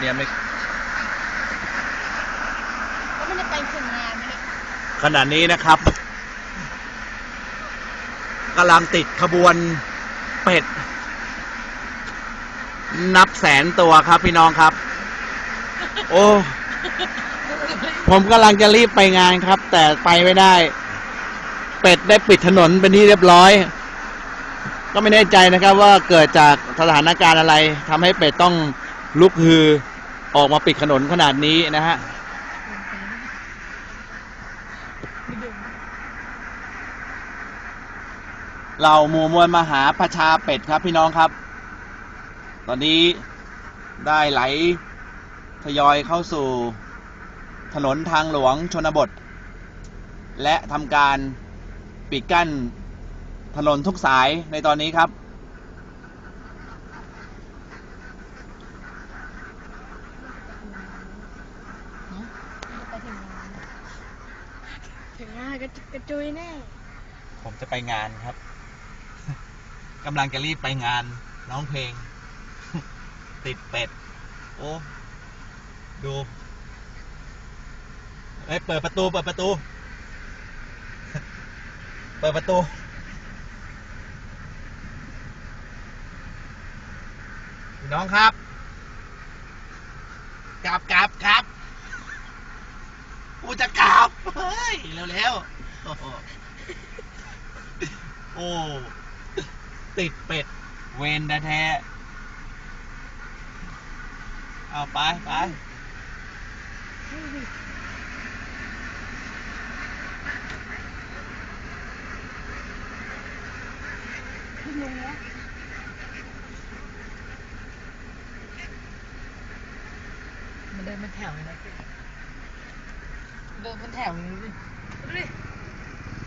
เนี่ยไม่แล้วมันจะไปถึงงานไหมเนี่ยขณะนี้นะครับกำลังติดขบวนเป็ด นับแสนตัวครับพี่น้องครับ โอ้ ผมกำลังจะรีบไปงานครับ แต่ไปไม่ได้ เป็ดได้ปิดถนนเป็นที่เรียบร้อย ก็ไม่แน่ใจนะครับ ว่าเกิดจากสถานการณ์อะไรทำให้เป็ดต้อง ลุกฮือออกมาปิดถนนขนาดนี้นะฮะ เราหมู่มวลมหาประชาเป็ดครับพี่น้องครับ ตอนนี้ได้ไหลทยอยเข้าสู่ถนนทางหลวงชนบท และทำการปิดกั้นถนนทุกสายในตอนนี้ครับ ไปถึงงาน ถึงงานก็กระจุยแน่ ผมจะไปงานครับ กำลังจะรีบไปงานร้องเพลง ติดเป็ด โอ้ ดูเอ้ยเปิดประตู เปิดประตู เปิดประตู น้องครับ กลับกลับครับ กูจะกลับ เฮ้ย เร็วๆ โอ้โหโอ้ ติดเป็ด เวนแท้ๆเอาไปไปขึ้นลงแล้วมันเดินเป็นแถวเลยนะ เดินเป็นแถวเลยดิดูดิ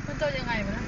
มันจะยังไงวะนะ